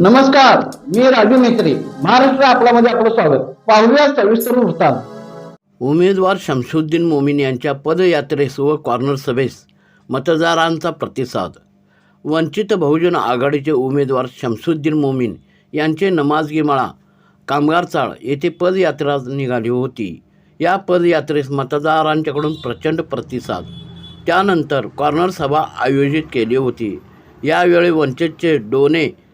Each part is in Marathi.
नमस्कार मी राजू मेत्री महाराष्ट्र आपल्यामध्ये आपलं स्वागत. पाहूया सविस्तर वृत्तांत. उमेदवार शमशुद्दीन मोमीन यांच्या पदयात्रेस व कॉर्नर सभेस मतदारांचा प्रतिसाद. वंचित बहुजन आघाडीचे उमेदवार शमशुद्दीन मोमीन यांचे नमाजगीमाळा कामगार चाळ येथे पदयात्रा निघाली होती. या पदयात्रेस मतदारांच्याकडून प्रचंड प्रतिसाद. त्यानंतर कॉर्नर सभा आयोजित केली होती. यावेळी वंचितचे डोने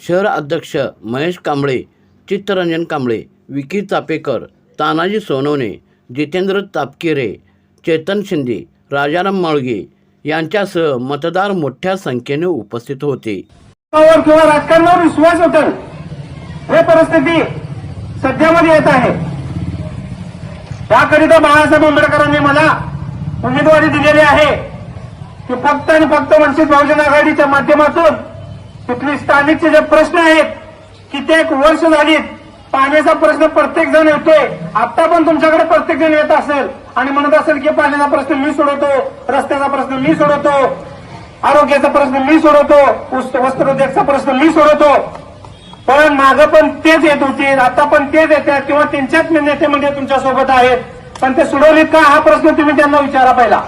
शहर अध्यक्ष महेश कांबळे चित्तरंजन कांबळे विकी चापेकर तानाजी सोनवणे जितेंद्र तापकिरे चेतन शिंदे राजाराम माळगे यांच्यासह मतदार मोठ्या संख्येने उपस्थित होते. किंवा राजकारणावर विश्वास होता. हे परिस्थिती सध्यामध्ये येत आहे. त्याकरिता बाळासाहेब आंबेडकरांनी मला उमेदवारी दिलेली आहे की फक्त आणि फक्त वंचित बहुजन आघाडीच्या माध्यमातून तिथले स्थानिकचे जे प्रश्न आहेत कित्येक वर्ष झालीत पाण्याचा प्रश्न प्रत्येक जण येतोय. आता पण तुमच्याकडे प्रत्येक जण येत असेल आणि म्हणत असेल की पाण्याचा प्रश्न मी सोडवतो रस्त्याचा प्रश्न मी सोडवतो आरोग्याचा प्रश्न मी सोडवतो वस्त्रोद्योगचा प्रश्न मी सोडवतो. पण मागं पण तेच येत होते आता पण तेच येतात किंवा त्यांच्याच नेते म्हणजे तुमच्यासोबत आहेत. पण ते सोडवलीत का? हा प्रश्न तुम्ही त्यांना विचारा पहिला.